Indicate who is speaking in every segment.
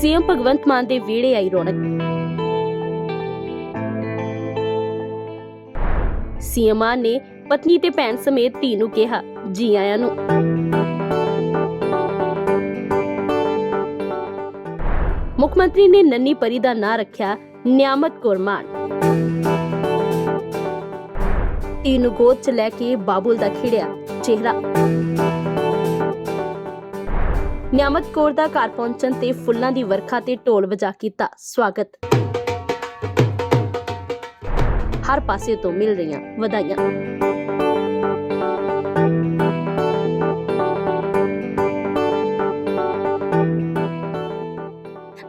Speaker 1: CM Bhagwant Mann ਦੇ ਵਿਹੜੇ ਆਈ ਰੌਣਕ। ਸੀਐਮ ਮਾਨ ਨੇ ਪਤਨੀ ਤੇ ਭੈਣ ਸਮੇਤ ਧੀ ਨੂੰ ਕਿਹਾ, ਜੀ ਆਇਆਂ ਨੂੰ। ਮੁੱਖ ਮੰਤਰੀ ਨੇ ਨੰਨੀ ਪਰੀ ਦਾ ਨਾਂ ਰੱਖਿਆ, ਨਿਆਮਤ ਕੌਰ ਮਾਨ। ਧੀ ਨੂੰ ਗੋਦ ਚ ਲੈ ਕੇ ਬਾਬੁਲ ਦਾ ਖਿੜਿਆ ਚਿਹਰਾ। ਨਿਆਮਤ ਕੌਰ ਦਾ ਘਰ ਪਹੁੰਚਣ ਤੇ ਫੁੱਲਾਂ ਦੀ ਵਰਖਾ ਤੇ ਢੋਲ ਵਜਾ ਕੀਤਾ। ਸਵਾਗਤ। ਹਰ ਪਾਸੇ ਤੋਂ ਮਿਲ ਰਹੀਆਂ ਵਧਾਈਆਂ।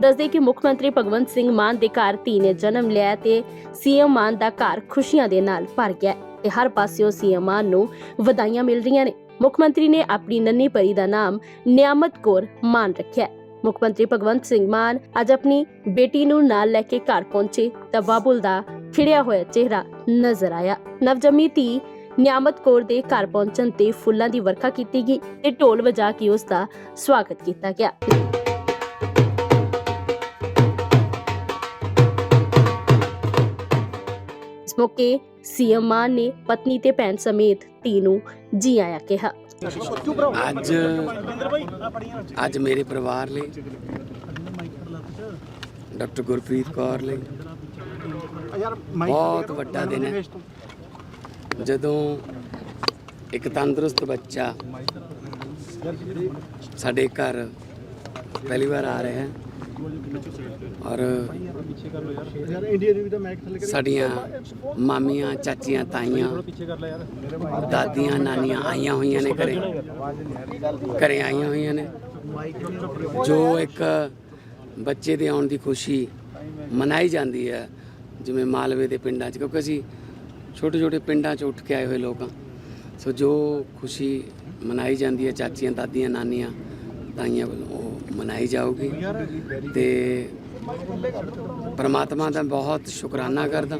Speaker 1: ਦੱਸਦੇ ਕਿ ਮੁੱਖ ਮੰਤਰੀ ਭਗਵੰਤ ਸਿੰਘ ਮਾਨ ਦੇ ਘਰ ਧੀ ਨੇ ਜਨਮ ਲਿਆ ਤੇ ਸੀਐਮ ਮਾਨ ਦਾ ਘਰ ਖੁਸ਼ੀਆਂ ਦੇ ਨਾਲ ਭਰ ਗਿਆ। ਤੇ ਹਰ ਪਾਸਿਓਂ ਸੀਐਮ ਮਾਨ ਨੂੰ ਵਧਾਈਆਂ ਮਿਲ ਰਹੀਆਂ ਨੇ। ਮੁੱਖ ਮੰਤਰੀ ਨੇ ਆਪਣੀ ਨੰਨੀ ਪਰੀ ਦਾ ਨਾਮ ਨਿਆਮਤ ਕੌਰ ਮਾਨ ਰੱਖਿਆ ਮੁੱਖ ਮੰਤਰੀ ਭਗਵੰਤ ਸਿੰਘ ਮਾਨ ਅੱਜ ਆਪਣੀ ਬੇਟੀ ਨੂੰ ਨਾਲ ਲੈ ਕੇ ਘਰ ਪਹੁੰਚੇ ਤਾਂ ਬਾਬੁਲ ਦਾ ਖਿੜਿਆ ਹੋਇਆ ਚਿਹਰਾ ਨਜ਼ਰ ਆਇਆ ਨਵਜੰਮੀ ਧੀ ਨਿਆਮਤ ਕੌਰ ਦੇ ਘਰ ਪਹੁੰਚਣ ਤੇ ਫੁੱਲਾਂ ਦੀ ਵਰਖਾ ਕੀਤੀ ਗਈ ਤੇ ਢੋਲ ਵਜਾ ਕੇ ਉਸ ਦਾ ਸਵਾਗਤ ਕੀਤਾ ਗਿਆ ਇਸ ਮੌਕੇ ਸੀਐਮ ਮਾਨ ਨੇ ਪਤਨੀ ਤੇ ਭੈਣ ਸਮੇਤ ਧੀ ਨੂੰ ਜੀ ਆਇਆਂ ਕਿਹਾ।
Speaker 2: ਅੱਜ ਅੱਜ ਮੇਰੇ ਪਰਿਵਾਰ ਲਈ, ਡਾਕਟਰ ਗੁਰਪ੍ਰੀਤ ਕੌਰ ਲਈ ਬਹੁਤ ਵੱਡਾ ਦਿਨ ਹੈ। ਜਦੋਂ ਇੱਕ ਤੰਦਰੁਸਤ ਬੱਚਾ ਸਾਡੇ ਘਰ ਪਹਿਲੀ ਵਾਰ ਆ ਰਿਹਾ ਹੈ ਔਰ ਸਾਡੀਆਂ ਮਾਮੀਆਂ, ਚਾਚੀਆਂ, ਤਾਈਆਂ, ਦਾਦੀਆਂ, ਨਾਨੀਆਂ ਆਈਆਂ ਹੋਈਆਂ ਨੇ ਘਰੇ। ਘਰੇ ਆਈਆਂ ਹੋਈਆਂ ਨੇ। ਜੋ ਇੱਕ ਬੱਚੇ ਦੇ ਆਉਣ ਦੀ ਖੁਸ਼ੀ ਮਨਾਈ ਜਾਂਦੀ ਹੈ, ਜਿਵੇਂ ਮਾਲਵੇ ਦੇ ਪਿੰਡਾਂ 'ਚ, ਕਿਉਂਕਿ ਅਸੀਂ ਛੋਟੇ ਛੋਟੇ ਪਿੰਡਾਂ 'ਚ ਉੱਠ ਕੇ ਆਏ ਹੋਏ ਲੋਕ ਹਾਂ। ਸੋ ਜੋ ਖੁਸ਼ੀ ਮਨਾਈ ਜਾਂਦੀ ਹੈ, ਚਾਚੀਆਂ, ਦਾਦੀਆਂ, ਨਾਨੀਆਂ ਤਾਈਆਂ ਵੱਲੋਂ ਉਹ ਮਨਾਈ ਜਾਊਗੀ। ਤੇ ਪਰਮਾਤਮਾ ਦਾ ਬਹੁਤ ਸ਼ੁਕਰਾਨਾ ਕਰਦਾ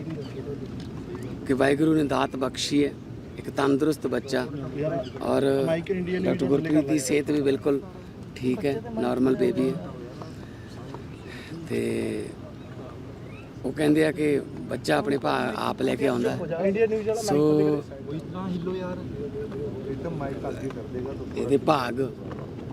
Speaker 2: ਕਿ ਵਾਹਿਗੁਰੂ ਨੇ ਦਾਤ ਬਖਸ਼ੀ ਹੈ ਇੱਕ ਤੰਦਰੁਸਤ ਬੱਚਾ ਔਰ ਡਾਕਟਰ ਗੁਰਪ੍ਰੀਤ ਦੀ ਸਿਹਤ ਵੀ ਬਿਲਕੁਲ ਠੀਕ ਹੈ ਨਾਰਮਲ ਬੇਬੀ ਹੈ। ਤੇ ਉਹ ਕਹਿੰਦੇ ਆ ਕਿ ਬੱਚਾ ਆਪਣੇ ਭਾ ਆਪ ਲੈ ਕੇ ਆਉਂਦਾ। ਸੋ ਇਹਦੇ ਭਾਗ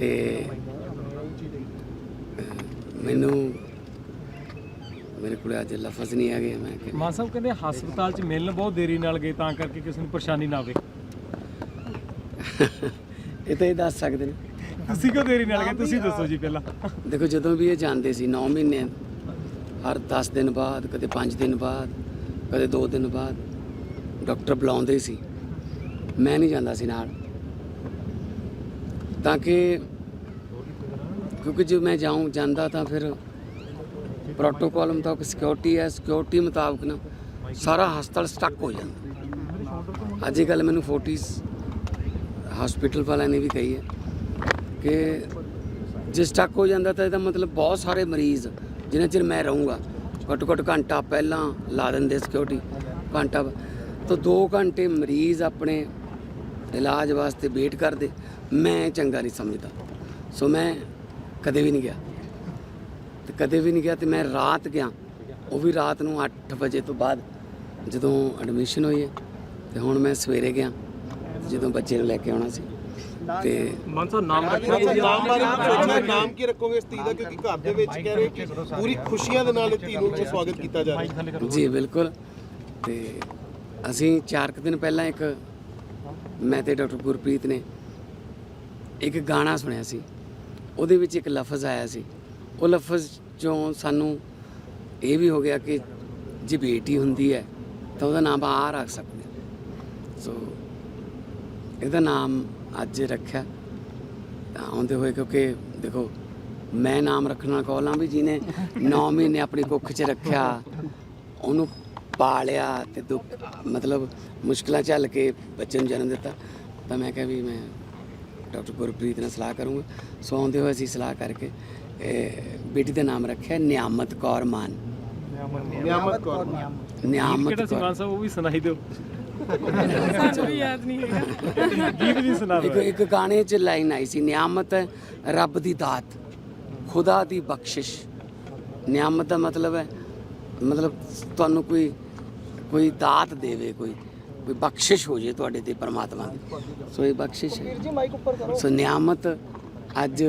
Speaker 2: ਤੇ ਮੈਨੂੰ ਮੇਰੇ ਕੋਲ ਅੱਜ ਲਫ਼ਜ਼ ਨਹੀਂ ਹੈਗੇ ਮੈਂ ਕਿ
Speaker 3: ਮਾਨ ਸਾਹਿਬ ਕਹਿੰਦੇ ਹਸਪਤਾਲ 'ਚ ਮਿਲਣ ਬਹੁਤ ਦੇਰੀ ਨਾਲ ਗਏ ਤਾਂ ਕਰਕੇ ਕਿਸੇ ਨੂੰ ਪਰੇਸ਼ਾਨੀ ਨਾ ਆਵੇ।
Speaker 2: ਇਹ ਤਾਂ ਇਹ ਦੱਸ ਸਕਦੇ ਨੇ।
Speaker 3: ਤੁਸੀਂ ਕਿਉਂ ਦੇਰੀ ਨਾਲ ਗਏ? ਤੁਸੀਂ ਦੱਸੋ ਜੀ ਪਹਿਲਾਂ।
Speaker 2: ਦੇਖੋ ਜਦੋਂ ਵੀ ਇਹ ਜਾਂਦੇ ਸੀ 9 ਮਹੀਨੇ ਹਰ 10 ਦਿਨ ਬਾਅਦ ਕਦੇ 5 ਦਿਨ ਬਾਅਦ ਕਦੇ 2 ਦਿਨ ਬਾਅਦ ਡਾਕਟਰ ਬੁਲਾਉਂਦੇ ਸੀ। ਮੈਂ ਨਹੀਂ ਜਾਂਦਾ ਸੀ ਨਾਲ। ਤਾਂ ਕਿ ਕਿਉਂਕਿ ਜੇ ਮੈਂ ਜਾਉਂ, ਜਾਂਦਾ ਤਾਂ ਫਿਰ ਪ੍ਰੋਟੋਕਾਲ ਮੁਤਾਬਕ ਸਿਕਿਉਰਿਟੀ ਹੈ ਸਿਕਿਉਰਿਟੀ ਮੁਤਾਬਕ ਨਾ ਸਾਰਾ ਹਸਪਤਾਲ ਸਟਕ ਹੋ ਜਾਂਦਾ। ਅੱਜ ਇਹ ਮੈਨੂੰ ਫੋਰਟਿਸ ਹਸਪੀਟਲ ਵਾਲਿਆਂ ਨੇ ਵੀ ਕਹੀ ਹੈ ਕਿ ਜੇ ਸਟਕ ਹੋ ਜਾਂਦਾ ਤਾਂ ਇਹਦਾ ਮਤਲਬ ਬਹੁਤ ਸਾਰੇ ਮਰੀਜ਼ ਜਿੰਨਾ ਚਿਰ ਮੈਂ ਰਹੂੰਗਾ ਘੱਟੋ ਘੱਟ ਘੰਟਾ ਪਹਿਲਾਂ ਲਾ ਦਿੰਦੇ ਸਿਕਿਉਰਿਟੀ ਘੰਟਾ ਬ- ਤਾਂ 2 ਘੰਟੇ ਮਰੀਜ਼ ਆਪਣੇ ਇਲਾਜ ਵਾਸਤੇ ਵੇਟ ਕਰਦੇ ਮੈਂ ਚੰਗਾ ਨਹੀਂ ਸਮਝਦਾ। ਸੋ ਮੈਂ ਕਦੇ ਵੀ ਨਹੀਂ ਗਿਆ। ਤੇ ਕਦੇ ਵੀ ਨਹੀਂ ਗਿਆ ਤੇ ਮੈਂ ਰਾਤ ਗਿਆ। ਉਹ ਵੀ ਰਾਤ ਨੂੰ 8 ਵਜੇ ਤੋਂ ਬਾਅਦ ਜਦੋਂ ਐਡਮਿਸ਼ਨ ਹੋਈ ਹੈ ਤੇ ਹੁਣ ਮੈਂ ਸਵੇਰੇ ਗਿਆ ਜਦੋਂ ਬੱਚੇ ਨੂੰ ਲੈ ਕੇ ਆਉਣਾ ਸੀ। ਤੇ
Speaker 3: ਮਾਨ ਸਾਹਿਬ ਨਾਮ ਰੱਖਿਆ
Speaker 4: ਨਾਮ ਬਾਰੇ ਸੋਚਿਆ ਨਾਮ ਕੀ ਰੱਖੋਗੇ ਇਸ ਧੀ ਦਾ? ਕਿਉਂਕਿ ਘਰ ਦੇ ਵਿੱਚ ਕਹਿ ਰਹੇ ਕਿ ਪੂਰੀ ਖੁਸ਼ੀਆਂ ਦੇ ਨਾਲ ਇਹ ਧੀ ਨੂੰ ਸਵਾਗਤ ਕੀਤਾ ਜਾ ਰਿਹਾ
Speaker 2: ਜੀ ਬਿਲਕੁਲ। ਤੇ ਅਸੀਂ 4 ਕੁ ਦਿਨ ਪਹਿਲਾਂ ਇੱਕ ਮੈਂ ਤੇ ਡਾਕਟਰ ਗੁਰਪ੍ਰੀਤ ਨੇ ਇੱਕ ਗਾਣਾ ਸੁਣਿਆ ਸੀ। ਉਹਦੇ ਵਿੱਚ ਇੱਕ ਲਫ਼ਜ਼ ਆਇਆ ਸੀ। ਉਹ ਲਫ਼ਜ਼ ਚੋਂ ਸਾਨੂੰ ਇਹ ਵੀ ਹੋ ਗਿਆ ਕਿ ਜੇ ਬੇਟੀ ਹੁੰਦੀ ਹੈ, ਤਾਂ ਉਹਦਾ ਨਾਮ ਆ ਰੱਖ ਸਕਦੇ ਸੋ ਇਹਦਾ ਨਾਮ ਅੱਜ ਰੱਖਿਆ। ਤਾਂ ਆਉਂਦੇ ਹੋਏ ਕਿਉਂਕਿ ਦੇਖੋ, ਮੈਂ ਨਾਮ ਰੱਖਣਾ ਕੌਲਾਂ ਵੀ ਜਿਹਨੇ 9 ਮਹੀਨੇ ਆਪਣੀ ਕੁੱਖ 'ਚ ਰੱਖਿਆ, ਉਹਨੂੰ ਪਾਲਿਆ ਤੇ ਦੁੱਖ ਮਤਲਬ ਮੁਸ਼ਕਲਾਂ ਝੱਲ ਕੇ ਬੱਚੇ ਨੂੰ ਜਨਮ ਦਿੱਤਾ ਤਾਂ ਮੈਂ ਕਿਹਾ ਵੀ ਮੈਂ ਡਾਕਟਰ ਗੁਰਪ੍ਰੀਤ ਨਾਲ ਸਲਾਹ ਕਰੂੰਗਾ। ਸੋ ਆਉਂਦੇ ਹੋਏ ਅਸੀਂ ਸਲਾਹ ਕਰਕੇ ਇਹ ਬੇਟੀ ਦਾ ਨਾਮ ਰੱਖਿਆ ਨਿਆਮਤ ਕੌਰ ਮਾਨ।
Speaker 4: ਨਿਆਮਤ ਕੌਰ।
Speaker 2: ਨਿਆਮਤ
Speaker 3: ਕਿਹੜਾ ਸੀ
Speaker 2: ਕੌਰ
Speaker 3: ਮਾਨ। ਸਾਹਿਬ ਉਹ ਵੀ ਸੁਣਾਈ ਦਿਓ। ਸਾਨੂੰ ਵੀ ਯਾਦ ਨਹੀਂ ਹੈਗਾ। ਗੀਤ ਵੀ ਸੁਣਾ
Speaker 2: ਇੱਕ
Speaker 3: ਦਿਓ।
Speaker 2: ਇੱਕ ਗਾਣੇ 'ਚ ਲਾਈਨ ਆਈ ਸੀ ਨਿਆਮਤ ਹੈ ਰੱਬ ਦੀ ਦਾਤ ਖੁਦਾ ਦੀ ਬਖਸ਼ਿਸ਼। ਨਿਆਮਤ ਦਾ ਮਤਲਬ ਹੈ ਮਤਲਬ ਤੁਹਾਨੂੰ ਕੋਈ ਕੋਈ ਦਾਤ ਦੇਵੇ ਕੋਈ ਕੋਈ ਬਖਸ਼ਿਸ਼ ਹੋ ਜੇ ਤੁਹਾਡੇ ਤੇ ਪਰਮਾਤਮਾ ਦੀ। ਸੋ ਇਹ ਬਖਸ਼ਿਸ਼ ਹੈ। ਜੀ ਮਾਈਕ ਉੱਪਰ ਕਰੋ। ਸੋ ਨਿਆਮਤ ਅੱਜ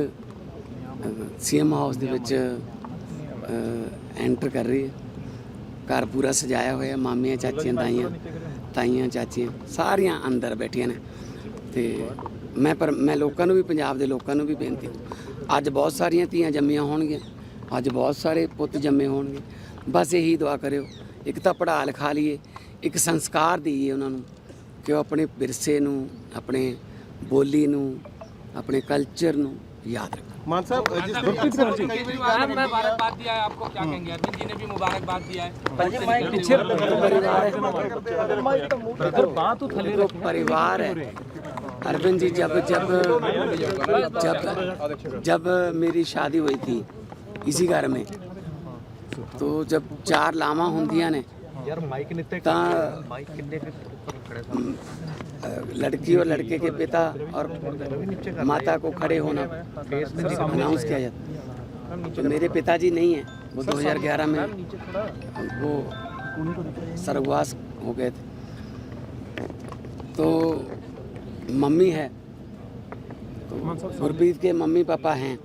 Speaker 2: ਸੀਐਮ ਹਾਊਸ ਦੇ ਵਿੱਚ ਐਂਟਰ ਕਰ ਰਹੀ ਹੈ। ਘਰ ਪੂਰਾ ਸਜਾਇਆ ਹੋਇਆ ਮਾਮੀਆਂ ਚਾਚੀਆਂ ਤਾਈਆਂ ਤਾਈਆਂ ਚਾਚੀਆਂ ਸਾਰੀਆਂ ਅੰਦਰ ਬੈਠੀਆਂ ਨੇ। ਤੇ ਮੈਂ ਪਰ ਮੈਂ ਲੋਕਾਂ ਨੂੰ ਵੀ ਪੰਜਾਬ ਦੇ ਲੋਕਾਂ ਨੂੰ ਵੀ ਬੇਨਤੀ ਅੱਜ ਬਹੁਤ ਸਾਰੀਆਂ ਧੀਆਂ ਜੰਮੀਆਂ ਹੋਣਗੀਆਂ। ਅੱਜ ਬਹੁਤ ਸਾਰੇ ਪੁੱਤ ਜੰਮੇ ਹੋਣਗੇ। ਬਸ ਇਹੀ ਦੁਆ ਕਰਿਓ। ਇੱਕ ਤਾਂ ਪੜ੍ਹਾ ਲਿਖਾ ਲਈਏ ਇੱਕ ਸੰਸਕਾਰ ਦਈਏ ਉਹਨਾਂ ਨੂੰ ਕਿ ਉਹ ਆਪਣੇ ਵਿਰਸੇ ਨੂੰ ਆਪਣੇ ਬੋਲੀ ਨੂੰ ਆਪਣੇ ਕਲਚਰ ਨੂੰ ਯਾਦ ਰੱਖਣ
Speaker 4: ਮਾਨ ਸਾਹਿਬ ਜਿਸ ਤਰ੍ਹਾਂ ਕਈ ਵਾਰੀ ਗੱਲ
Speaker 5: मैं मुबारकबाद दिया है आपको क्या कहेंगे अरविंद जी ने भी मुबारकबाद दिया है
Speaker 3: ਪਿੱਛੇ ਇਧਰ ਬਾਹ ਤੋਂ ਥੱਲੇ
Speaker 2: देखो परिवार है अरविंद जी जब जब जब जब मेरी शादी हुई थी इसी घर में तो जब चार लामा ਹੁੰਦੀਆਂ ਨੇ
Speaker 6: ਯਾਰ ਮਾਈਕ ਨਿੱਤੇ
Speaker 2: ਤਾਂ
Speaker 6: ਮਾਈਕ ਕਿੰਨੇ ਕੁ ਉੱਪਰ ਖੜੇ
Speaker 2: अ, लड़की और लड़के के पिता और माता को खड़े होना अनाउंस किया जाता तो मेरे पिताजी नहीं है वो 2011 में वो सर्ववास हो गए थे तो मम्मी है तो गुरप्रीत के मम्मी पापा हैं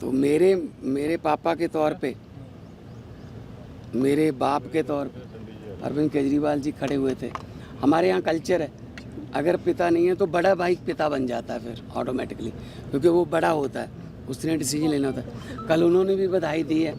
Speaker 2: तो मेरे मेरे पापा के तौर पे मेरे बाप के तौर पर अरविंद केजरीवाल जी खड़े हुए थे। हमारे यहाँ कल्चर है। अगर पिता नहीं है तो बड़ा भाई पिता बन जाता है फिर ऑटोमेटिकली क्योंकि वो बड़ा होता है, उसने डिसीज़न लेना होता है। कल उन्होंने भी बधाई दी है।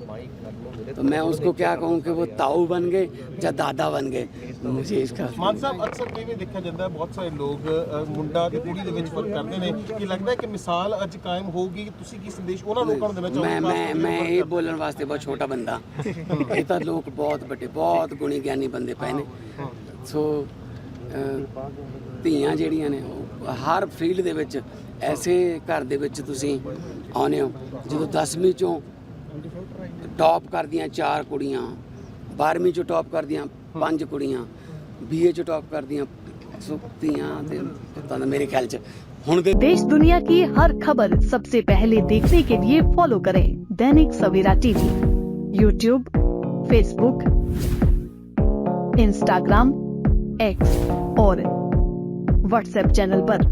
Speaker 2: तो मैं उसको क्या कहूँ कि वो ताऊ बन गए या दादा बन गए मुझे इसका
Speaker 4: ਮਾਨ ਸਾਹਿਬ ਅਕਸਰ ਕਈ ਵਾਰ ਦੇਖਿਆ ਜਾਂਦਾ ਹੈ ਬਹੁਤ ਸਾਰੇ ਲੋਕ ਅ, ਮੁੰਡਾ ਤੇ ਕੁੜੀ ਦੇ ਵਿੱਚ ਫਰਕ ਕਰਦੇ ਨੇ ਕਿ ਲੱਗਦਾ ਹੈ ਕਿ ਮਿਸਾਲ ਅੱਜ ਕਾਇਮ ਹੋਊਗੀ ਕਿ ਤੁਸੀਂ ਕੀ ਸੰਦੇਸ਼ ਉਹਨਾਂ ਲੋਕਾਂ ਨੂੰ ਦੇਣਾ ਚਾਹੋਗੇ
Speaker 2: ਮੈਂ
Speaker 4: ਖਾਸ
Speaker 2: ਮੈਂ
Speaker 4: ਕਰਕੇ
Speaker 2: ਮੈਂ
Speaker 4: ਫਰਕ
Speaker 2: ਇਹ ਬੋਲਣ ਵਾਸਤੇ ਬਹੁਤ ਛੋਟਾ ਬੰਦਾ ਇਹ ਤਾਂ ਲੋਕ ਬਹੁਤ ਵੱਡੇ ਬਹੁਤ ਗੁਣੀ ਗਿਆਨੀ ਬੰਦੇ ਪਏ ਨੇ ਸੋ ਅਹ, ਧੀਆਂ ਜਿਹੜੀਆਂ ਨੇ ਉਹ ਹਰ ਫੀਲਡ ਦੇ ਵਿੱਚ ਐਸੇ ਘਰ ਦੇ ਵਿੱਚ ਤੁਸੀਂ ਆਉਨੇ ਹੋ ਜਦੋਂ 10ਵੀਂ ਚੋਂ ਟੌਪ ਕਰਦੀਆਂ ਚਾਰ ਕੁੜੀਆਂ 12ਵੀਂ ਚੋਂ ਟੌਪ ਕਰਦੀਆਂ ਪੰਜ ਕੁੜੀਆਂ ਬੀਏ ਚੋਂ ਟੌਪ ਕਰਦੀਆਂ ਸੋ ਧੀਆਂ ਤੇ ਪੁੱਤਾਂ ਦਾ ਮੇਰੇ ਖਿਆਲ ਚ ਹੁਣ ਦੇ
Speaker 7: देश दुनिया की हर खबर सबसे पहले देखने के लिए फॉलो करें Dainik Savera TV YouTube Facebook Instagram X और व्हाट्सएप चैनल पर।